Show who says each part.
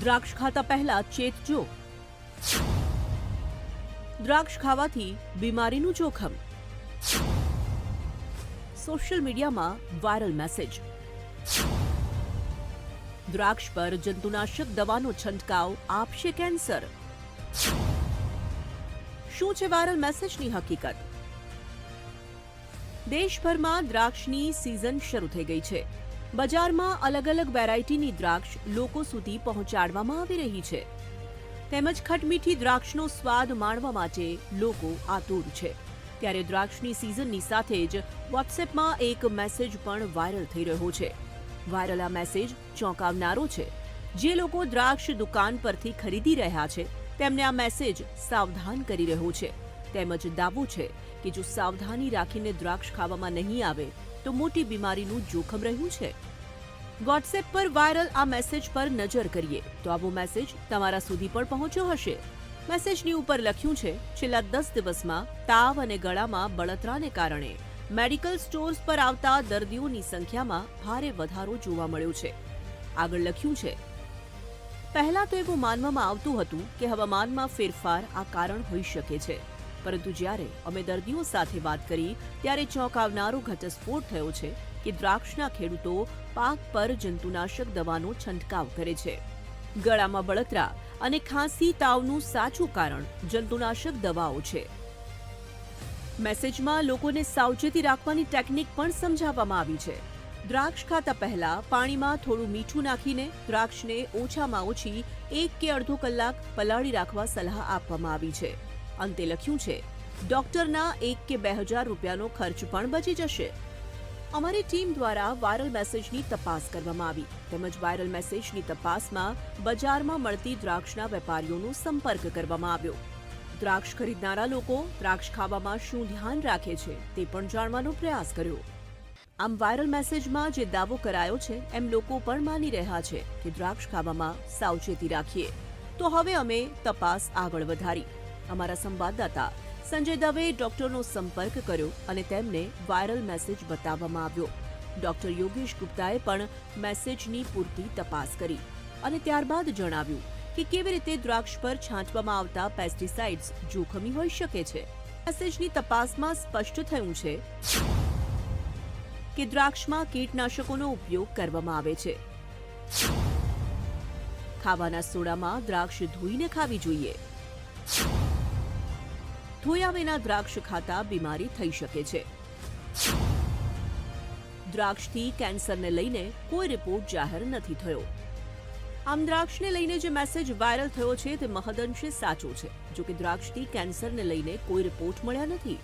Speaker 1: દ્રાક્ષ ખાતા પહેલા ચેતજો દ્રાક્ષ ખાવાથી બીમારીનું જોખમ. સોશિયલ મીડિયામાં વાયરલ મેસેજ. દ્રાક્ષ પર જંતુનાશક દવાનો છંટકાવ આપશે કેન્સર. શું છે વાયરલ મેસેજની હકીકત? દેશભરમાં દ્રાક્ષની સિઝન શરૂ થઈ ગઈ છે. બજારમાં અલગ અલગ વેરાયટીની દ્રાક્ષ લોકો સુધી પહોંચાડવામાં આવી રહી છે. તેમજ ખટમીઠી દ્રાક્ષનો સ્વાદ માણવા માટે લોકો આતુર છે. ત્યારે દ્રાક્ષની સિઝનની સાથે જ વોટ્સએપમાં એક મેસેજ પણ વાયરલ થઈ રહ્યો છે. વાયરલ આ મેસેજ ચોંકાવનારો છે. જે લોકો દ્રાક્ષ દુકાન પરથી ખરીદી રહ્યા છે, તેમને આ મેસેજ સાવધાન કરી રહ્યો છે. તેમજ દાવો છે કે જો સાવધાની રાખીને દ્રાક્ષ ખાવામાં નહીં આવે, તો મોટી બીમારીનું જોખમ રહ્યું છે. વોટ્સએપ પર વાયરલ આ મેસેજ પર નજર કરીએ, તો આવો મેસેજ તમારા સુધી પણ પહોંચ્યો હશે. મેસેજની ઉપર લખ્યું છે, છેલ્લા દસ દિવસમાં તાવ અને ગળામાં બળતરાને કારણે મેડિકલ સ્ટોર્સ પર આવતા દર્દીઓની સંખ્યામાં ભારે વધારો જોવા મળ્યો છે. આગળ લખ્યું છે, પહેલા તો એવું માનવામાં આવતું હતું કે હવામાનમાં ફેરફાર આ કારણ હોઈ શકે છે. પરંતુ જ્યારે અમે દર્દીઓ સાથે વાત કરી, ત્યારે ચોંકાવનારો ઘટસ્ફોટ થયો છે કે દ્રાક્ષના ખેડૂતો પાક પર જંતુનાશક દવાનો છંટકાવ કરે છે. ગળામાં બળતરા અને ખાંસી તાવનું સાચું કારણ જંતુનાશક દવાઓ છે. મેસેજમાં લોકોને સાવચેતી રાખવાની ટેકનિક પણ સમજાવવામાં આવી છે. દ્રાક્ષ ખાતા પહેલા પાણીમાં થોડું મીઠું નાખીને દ્રાક્ષને ઓછામાં ઓછી એક કે અડધો કલાક પલાળી રાખવા સલાહ આપવામાં આવી છે. અંતે લખ્યું છે, ડોક્ટરના એક કે બે હજાર રૂપિયાનો ખર્ચ પણ બચી જશે. અમારી ટીમ દ્વારા વાયરલ મેસેજની તપાસ કરવામાં આવી. તેમજ વાયરલ મેસેજની તપાસમાં બજારમાં મળતી દ્રાક્ષના વેપારીઓનો સંપર્ક કરવામાં આવ્યો. દ્રાક્ષ ખરીદનારા લોકો દ્રાક્ષ ખાવામાં શું ધ્યાન રાખે છે તે પણ જાણવાનો પ્રયાસ કર્યો. આમ વાયરલ મેસેજમાં જે દાવો કરાયો છે એમ લોકો પણ માની રહ્યા છે કે દ્રાક્ષ ખાવામાં સાવચેતી રાખીએ. તો હવે અમે તપાસ આગળ વધારી. અમારા સંવાદદાતા સંજય દવે ડોક્ટરનો સંપર્ક કર્યો અને તેમને વાયરલ મેસેજ બતાવવામાં આવ્યો. ડોક્ટર યોગેશ ગુપ્તાએ પણ મેસેજની પૂરતી તપાસ કરી અને ત્યારબાદ જણાવ્યું કે કેવી રીતે દ્રાક્ષ પર છાંટવામાં આવતા પેસ્ટિસાઇડ્સ જોખમી હોઈ શકે છે. મેસેજની તપાસમાં સ્પષ્ટ થયું છે કે દ્રાક્ષમાં કીટનાશકોનો ઉપયોગ કરવામાં આવે છે. ખાવાના સોડામાં દ્રાક્ષ ધોઈને ખાવી જોઈએ. ધોયા વિના દ્રાક્ષ ખાતા બીમારી થઈ શકે છે. દ્રાક્ષથી કેન્સરને લઈને કોઈ રિપોર્ટ જાહેર નથી થયો. આમ દ્રાક્ષને લઈને જે મેસેજ વાયરલ થયો છે તે મહદઅંશે સાચો છે. જો કે દ્રાક્ષથી કેન્સરને લઈને કોઈ રિપોર્ટ મળ્યા નથી.